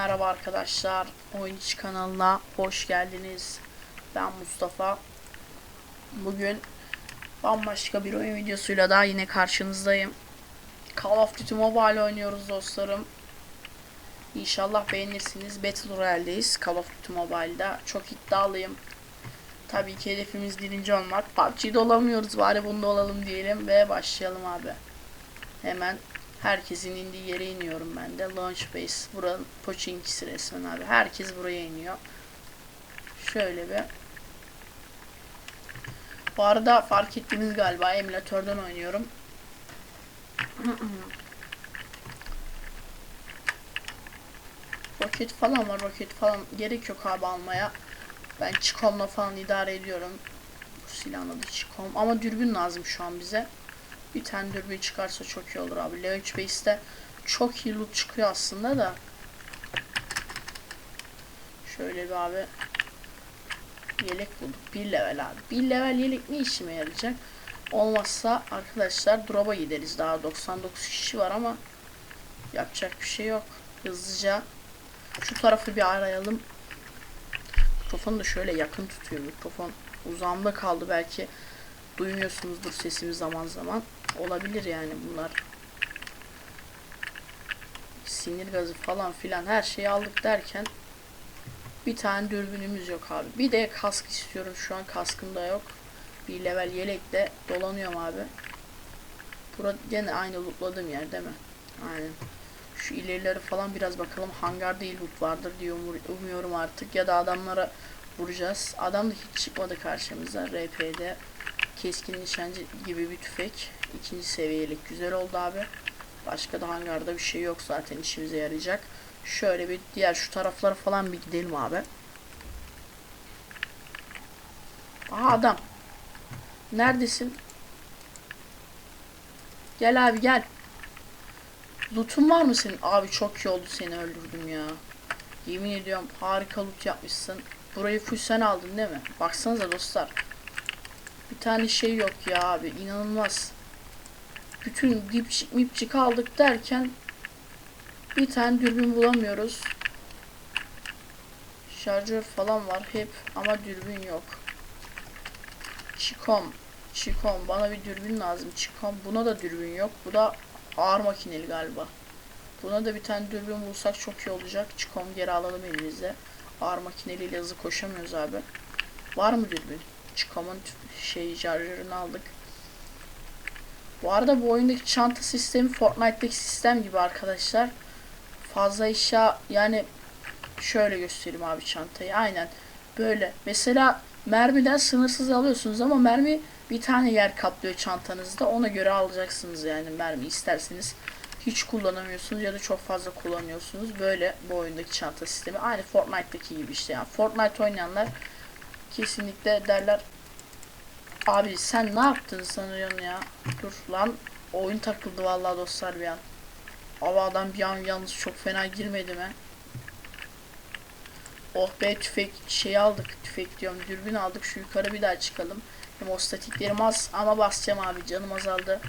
Merhaba arkadaşlar. Oyun İçi kanalına hoş geldiniz. Ben Mustafa. Bugün bambaşka bir oyun videosuyla daha yine karşınızdayım. Call of Duty Mobile oynuyoruz dostlarım. İnşallah beğenirsiniz. Battle Royale'deyiz Call of Duty Mobile'da. Çok iddialıyım. Tabii ki hedefimiz birinci olmak. PUBG'de olamıyoruz bari bunda olalım diyelim ve başlayalım abi. Hemen Herkesin indiği yere iniyorum ben de. Launch base. Buranın poçinkisi resmen abi. Herkes buraya iniyor. Şöyle bir. Bu arada fark ettiniz galiba emülatörden oynuyorum. roket falan var. Roket falan gerek yok abi almaya. Ben Çikom'la falan idare ediyorum. Bu silahın adı Çikom. Ama dürbün lazım şu an bize. Bir tane çıkarsa çok iyi olur abi. Launch Base'de çok iyi loot çıkıyor aslında da. Şöyle bir abi. Yelek bulduk. Bir level abi. Bir level yelek ne işime yarayacak? Olmazsa arkadaşlar drop'a gideriz. Daha 99 kişi var ama yapacak bir şey yok. Hızlıca şu tarafı bir arayalım. Mikrofonu da şöyle yakın tutuyor. Mikrofon uzağımda kaldı belki. Duymuyorsunuzdur sesimi zaman zaman. Olabilir yani bunlar. Sinir gazı falan filan her şeyi aldık derken bir tane dürbünümüz yok abi. Bir de kask istiyorum. Şu an kaskımda yok. Bir level yelekle dolanıyorum abi. Burada gene aynı lootladığım yer değil mi? Aynen. Şu ilerileri falan biraz bakalım. Hangar değil loot vardır diye umuyorum artık. Ya da adamlara vuracağız. Adam da hiç çıkmadı karşımıza. RP'de keskin nişancı gibi bir tüfek. İkinci seviyelik güzel oldu abi. Başka da hangarda bir şey yok zaten işimize yarayacak. Şöyle bir diğer şu taraflara falan bir gidelim abi. Aha adam. Neredesin? Gel abi gel. Loot'un var mı senin? Abi çok iyi oldu seni öldürdüm ya. Yemin ediyorum harika loot yapmışsın. Burayı full sen aldın değil mi? Baksanıza dostlar. Bir tane şey yok ya abi inanılmaz. Bütün dipçik mipçik aldık derken bir tane dürbün bulamıyoruz. Şarjör falan var hep ama dürbün yok. Çikom. Çikom bana bir dürbün lazım. Çikom buna da dürbün yok. Bu da ağır makineli galiba. Buna da bir tane dürbün bulsak çok iyi olacak. Çikom geri alalım elimize. Ağır makineliyle hızlı koşamıyoruz abi. Var mı dürbün? Çıkamın şey şarjörünü aldık. Bu arada bu oyundaki çanta sistemi Fortnite'daki sistem gibi arkadaşlar. Fazla eşya yani şöyle göstereyim abi çantayı. Aynen böyle. Mesela mermiden sınırsız alıyorsunuz ama mermi bir tane yer kaplıyor çantanızda. Ona göre alacaksınız yani mermi isterseniz hiç kullanamıyorsunuz ya da çok fazla kullanıyorsunuz. Böyle bu oyundaki çanta sistemi. Aynı Fortnite'daki gibi işte yani. Fortnite oynayanlar kesinlikle derler Abi sen ne yaptın sanıyorsun ya? Dur lan oyun takıldı vallahi dostlar bir an. Ama adam bir an yalnız çok fena girmedi mi? Oh be tüfek şey aldık tüfek diyorum dürbün aldık şu yukarı bir daha çıkalım. Hemostatiklerim az ama basacağım abi canım azaldı.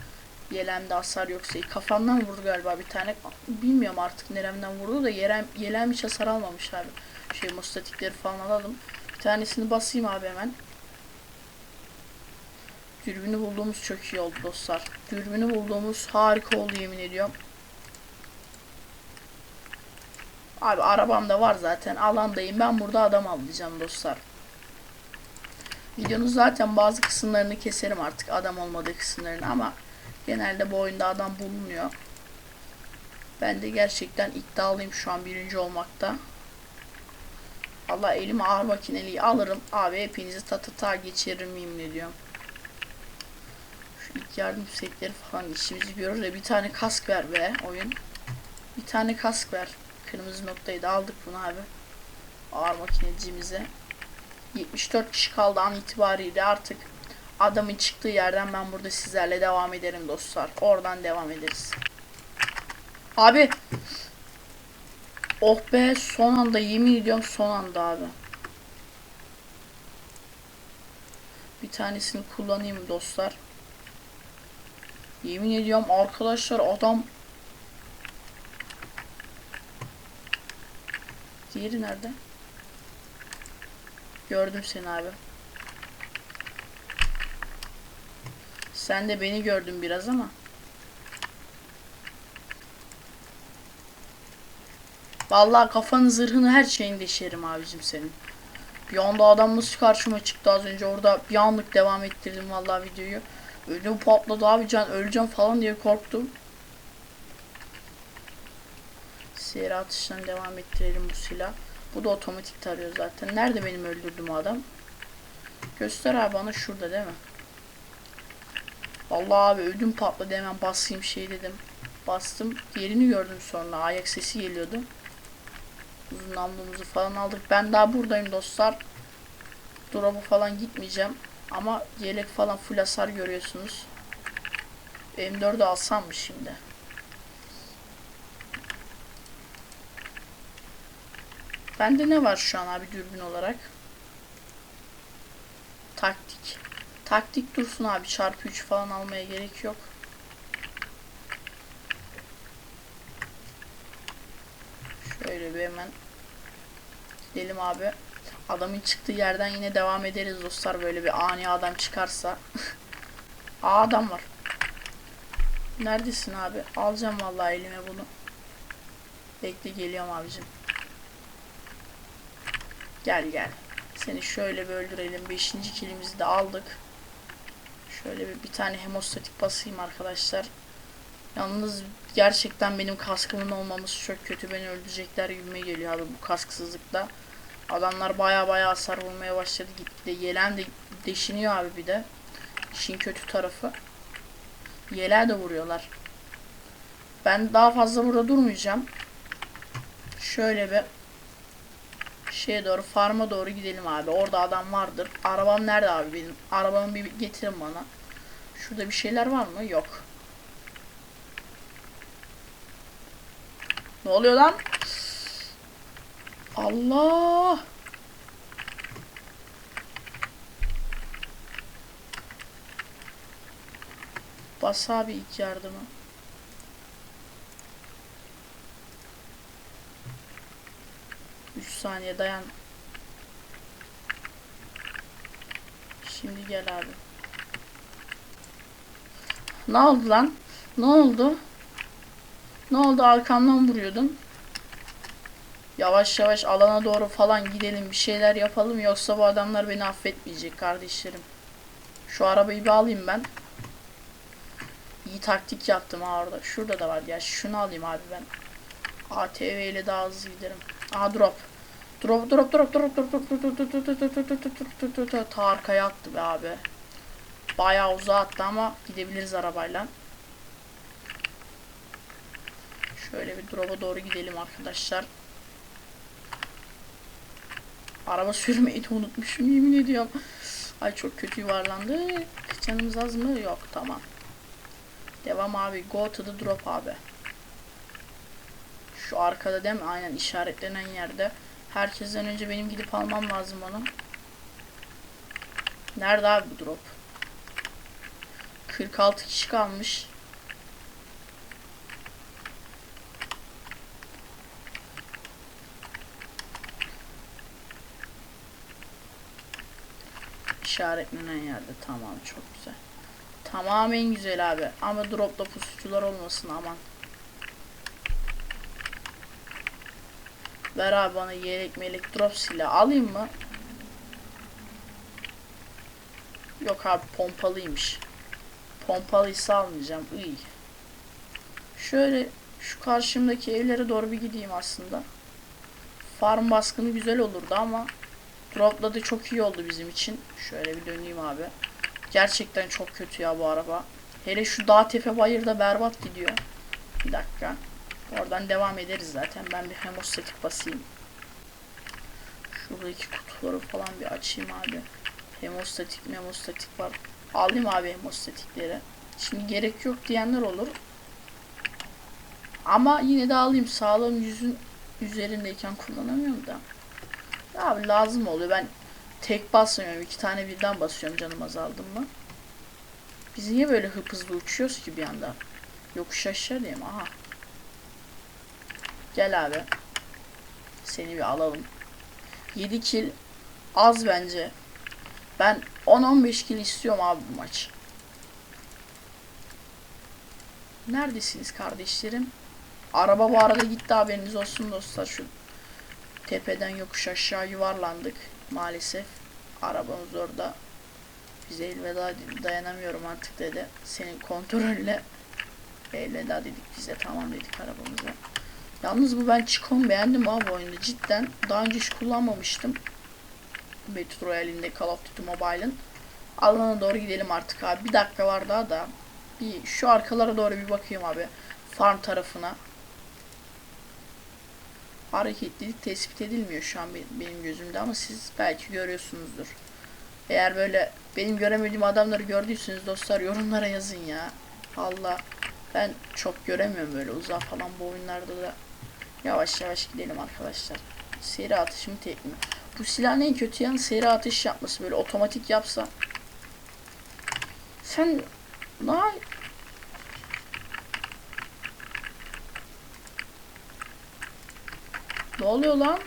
Yelemde hasar yoksa kafamdan vurdu galiba bir tane. Bilmiyorum artık neremden vurdu da yelem, yelem hiç hasar almamış abi. Şey hemostatikleri falan alalım. Tanesini basayım abi hemen. Dürbünü bulduğumuz çok iyi oldu dostlar. Dürbünü bulduğumuz harika oldu yemin ediyorum. Abi arabam da var zaten. Alandayım. Ben burada adam avlayacağım dostlar. Videonun zaten bazı kısımlarını keserim artık. Adam olmadığı kısımlarını ama genelde bu oyunda adam bulunuyor. Ben de gerçekten iddialıyım şu an birinci olmakta. Allah elime ağır makineliği alırım. Abi hepinizi tatata geçiririm yemin ediyorum. Şu ilk yardım setleri falan işimizi görür de bir tane kask ver be oyun. Bir tane kask ver. Kırmızı noktayı da aldık bunu abi. Ağır makinecimize. 74 kişi kaldı an itibariyle artık adamın çıktığı yerden ben burada sizlerle devam ederim dostlar. Oradan devam ederiz. Abi. Oh be son anda yemin ediyorum son anda abi. Bir tanesini kullanayım dostlar. Yemin ediyorum arkadaşlar adam Diğeri nerede? Gördüm seni abi. Sen de beni gördün biraz ama. Vallahi kafanın zırhını her şeyini deşerim abicim senin. Bir anda adam nasıl karşıma çıktı az önce orada bir anlık devam ettirdim vallahi videoyu. Ödüm patladı abi can öleceğim falan diye korktum. Seri atıştan devam ettirelim bu silah. Bu da otomatik tarıyor zaten. Nerede benim öldürdüğüm adam? Göster abi bana şurada değil mi? Vallahi abi ödüm patladı hemen basayım şey dedim. Bastım. Diğerini gördüm sonra. Ayak sesi geliyordu. Namlumuzu falan aldık. Ben daha buradayım dostlar. Drop'a falan gitmeyeceğim. Ama yelek falan full hasar görüyorsunuz. M4'ü alsam mı şimdi? Bende ne var şu an abi dürbün olarak? Taktik. Taktik dursun abi. Çarpı 3 falan almaya gerek yok. Bir hemen gidelim abi. Adamın çıktığı yerden yine devam ederiz dostlar. Böyle bir ani adam çıkarsa. Aa adam var. Neredesin abi? Alacağım vallahi elime bunu. Bekle geliyorum abicim. Gel gel. Seni şöyle bir öldürelim. Beşinci kilimizi de aldık. Şöyle bir, bir tane hemostatik basayım arkadaşlar. Yalnız gerçekten benim kaskımın olmaması çok kötü. Beni öldürecekler gibime geliyor abi bu kasksızlıkta. Adamlar baya baya hasar vurmaya başladı. Gitti yelen de deşiniyor abi bir de. İşin kötü tarafı. Yele de vuruyorlar. Ben daha fazla burada durmayacağım. Şöyle bir şeye doğru farma doğru gidelim abi. Orada adam vardır. Arabam nerede abi benim? Arabamı bir getirin bana. Şurada bir şeyler var mı? Yok. Ne oluyor lan? Allah! Bas abi ilk yardımı. Üç saniye dayan. Şimdi gel abi. Ne oldu lan? Ne oldu? Ne oldu arkamdan vuruyordun? Yavaş yavaş alana doğru falan gidelim bir şeyler yapalım yoksa bu adamlar beni affetmeyecek kardeşlerim. Şu arabayı bir alayım ben. İyi taktik yaptım ha orada. Şurada da var ya. Şunu alayım abi ben. ATV ile daha hızlı giderim. Aha drop. Drop drop drop drop drop drop drop drop drop drop drop drop drop Ta arkaya attı be abi. Bayağı uzağa attı ama gidebiliriz arabayla. Şöyle bir drop'a doğru gidelim arkadaşlar. Araba sürmeyi de unutmuşum yemin ediyorum. Ay çok kötü yuvarlandı. Canımız az mı? Yok tamam. Devam abi. Go to the drop abi. Şu arkada değil mi? Aynen işaretlenen yerde. Herkesten önce benim gidip almam lazım onu. Nerede abi bu drop? 46 kişi kalmış. İşaretlenen yerde. Tamam çok güzel. Tamam en güzel abi. Ama dropta pusucular olmasın aman. Ver abi bana yelek melek drop silah alayım mı? Yok abi pompalıymış. Pompalıysa almayacağım. İyi. Şöyle şu karşımdaki evlere doğru bir gideyim aslında. Farm baskını güzel olurdu ama dropla da çok iyi oldu bizim için. Şöyle bir döneyim abi. Gerçekten çok kötü ya bu araba. Hele şu dağ tepe bayırda berbat gidiyor. Bir dakika. Oradan devam ederiz zaten. Ben bir hemostatik basayım. Şuradaki kutuları falan bir açayım abi. Hemostatik memostatik var. Alayım abi hemostatikleri. Şimdi gerek yok diyenler olur. Ama yine de alayım. Sağlığım yüzün üzerindeyken kullanamıyorum da. Abi lazım oluyor. Ben tek basmıyorum. iki tane birden basıyorum canım azaldım mı. Biz niye böyle hıp hızlı uçuyoruz ki bir anda? Yokuş aşağı diyeyim. Aha. Gel abi. Seni bir alalım. 7 kill az bence. Ben 10-15 kill istiyorum abi bu maç. Neredesiniz kardeşlerim? Araba bu arada gitti haberiniz olsun dostlar şu tepeden yokuş aşağı yuvarlandık maalesef. Arabamız orada. Bize elveda dedi. Dayanamıyorum artık dedi. Senin kontrolle elveda dedik bize tamam dedik arabamıza. Yalnız bu ben Chicon beğendim abi oyunda cidden. Daha önce hiç kullanmamıştım. Battle Royale'inde Call of Duty Mobile'ın. Alana doğru gidelim artık abi. Bir dakika var daha da. Bir şu arkalara doğru bir bakayım abi. Farm tarafına. Hareketlilik tespit edilmiyor şu an be- benim gözümde ama siz belki görüyorsunuzdur. Eğer böyle benim göremediğim adamları gördüyseniz dostlar yorumlara yazın ya. Allah ben çok göremiyorum böyle uzak falan bu oyunlarda da. Yavaş yavaş gidelim arkadaşlar. Seri atış mı tek mi? Bu silahın en kötü yanı seri atış yapması böyle otomatik yapsa. Sen ne Ne oluyor lan?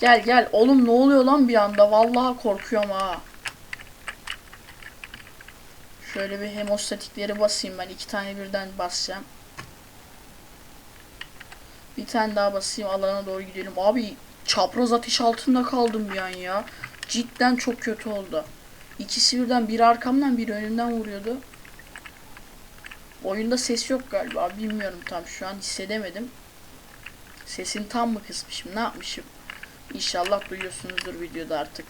Gel gel. Oğlum ne oluyor lan bir anda? Vallahi korkuyorum ha. Şöyle bir hemostatikleri basayım ben. iki tane birden basacağım. Bir tane daha basayım. Alana doğru gidelim. Abi çapraz ateş altında kaldım bir an ya. Cidden çok kötü oldu. İkisi birden biri arkamdan biri önümden vuruyordu. Oyunda ses yok galiba. Bilmiyorum tam şu an hissedemedim. Sesini tam mı kısmışım? Ne yapmışım? İnşallah duyuyorsunuzdur videoda artık.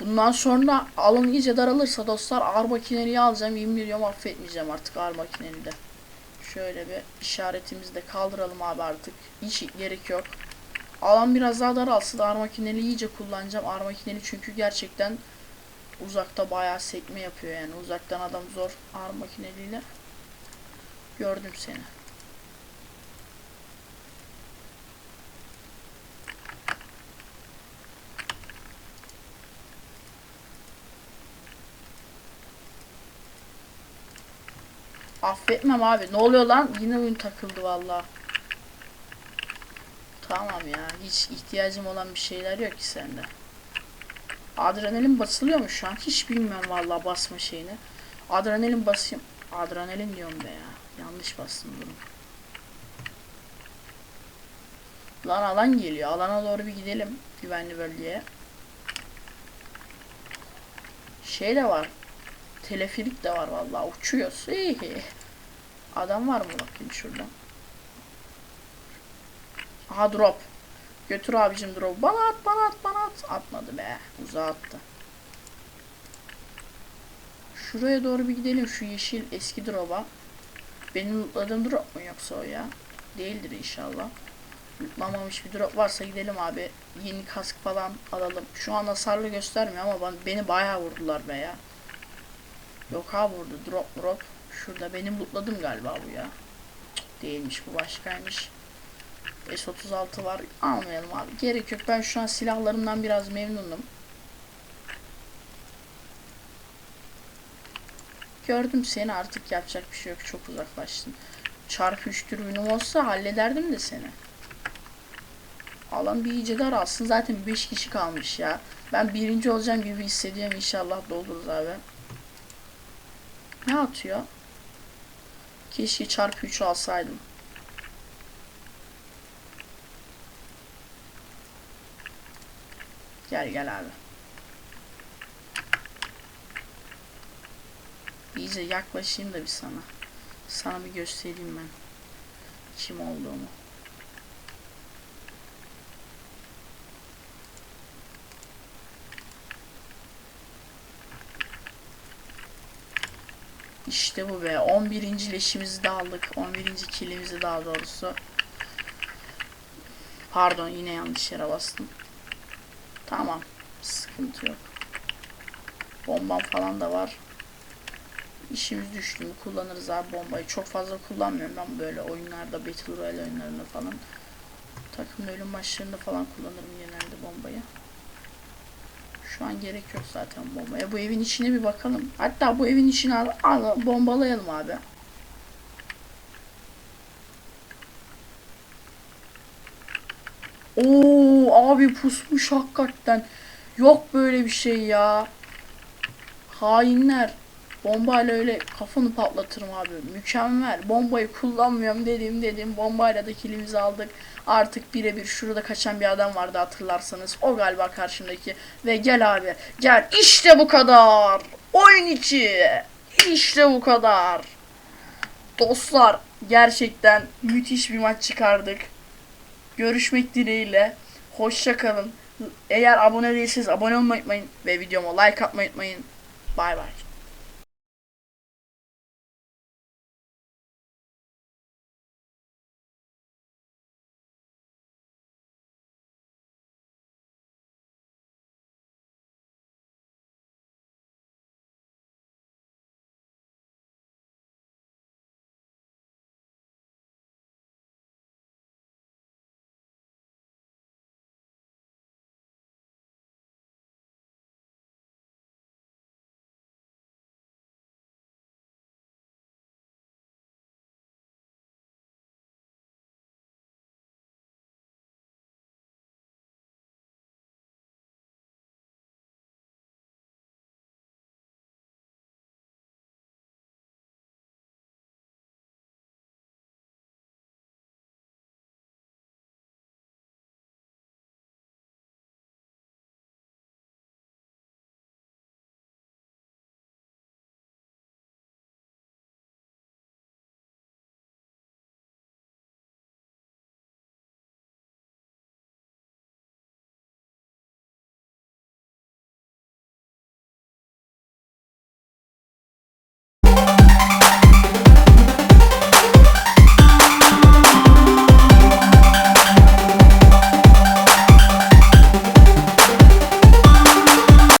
Bundan sonra alan iyice daralırsa dostlar ağır makineliği alacağım. 20 milyon affetmeyeceğim artık ağır makineli de. Şöyle bir işaretimizi de kaldıralım abi artık. Hiç gerek yok. Alan biraz daha daralsın. Ağır makineli iyice kullanacağım. Ağır makineli çünkü gerçekten uzakta bayağı sekme yapıyor yani. Uzaktan adam zor ağır makineliyle. Gördüm seni. Affetmem abi. Ne oluyor lan? Yine oyun takıldı valla. Tamam ya. Hiç ihtiyacım olan bir şeyler yok ki sende. Adrenalin basılıyor mu şu an? Hiç bilmiyorum valla basma şeyini. Adrenalin basayım. Adrenalin diyorum be ya. Yanlış bastım bunu. Lan alan geliyor. Alana doğru bir gidelim. Güvenli bölgeye. Şey de var. Teleferik de var vallahi uçuyoruz. Hihi. Adam var mı bakayım şuradan. Aha drop. Götür abicim drop. Bana at bana at bana at. Atmadı be. Uzağa attı. Şuraya doğru bir gidelim. Şu yeşil eski drop'a. Benim lootladığım drop mu yoksa o ya? Değildir inşallah. Lootlamamış bir drop varsa gidelim abi. Yeni kask falan alalım. Şu an hasarlı göstermiyor ama ben, beni bayağı vurdular be ya. Yok abi vurdu. Drop drop. Şurada benim lootladım galiba bu ya. Değilmiş bu başkaymış. S36 var. Almayalım abi. Gerek yok. Ben şu an silahlarımdan biraz memnunum. Gördüm seni artık yapacak bir şey yok. Çok uzaklaştın. Çarpı 3 türbünüm olsa hallederdim de seni. Alan bir iyice daralsın. Zaten 5 kişi kalmış ya. Ben birinci olacağım gibi hissediyorum. İnşallah doldururuz abi. Ne atıyor? Keşke çarpı 3 alsaydım. Gel gel abi. İyice yaklaşayım da bir sana. Sana bir göstereyim ben. Kim olduğumu. İşte bu be. 11. leşimizi de aldık. 11. kilimizi daha doğrusu. Pardon yine yanlış yere bastım. Tamam. Sıkıntı yok. Bombam falan da var. İşimiz düştü mü kullanırız abi bombayı. Çok fazla kullanmıyorum ben böyle oyunlarda, Battle Royale oyunlarında falan. Takım ölüm maçlarında falan kullanırım genelde bombayı. Şu an gerek yok zaten bombaya. Bu evin içine bir bakalım. Hatta bu evin içine al, al bombalayalım abi. Oo abi pusmuş hakikaten. Yok böyle bir şey ya. Hainler. Bombayla öyle kafanı patlatırım abi. Mükemmel. Bombayı kullanmıyorum dedim dedim. Bombayla da kilimizi aldık. Artık birebir şurada kaçan bir adam vardı hatırlarsanız. O galiba karşımdaki. Ve gel abi. Gel. İşte bu kadar. Oyun içi. İşte bu kadar. Dostlar gerçekten müthiş bir maç çıkardık. Görüşmek dileğiyle. Hoşça kalın. Eğer abone değilseniz abone olmayı unutmayın ve videoma like atmayı unutmayın. Bay bay.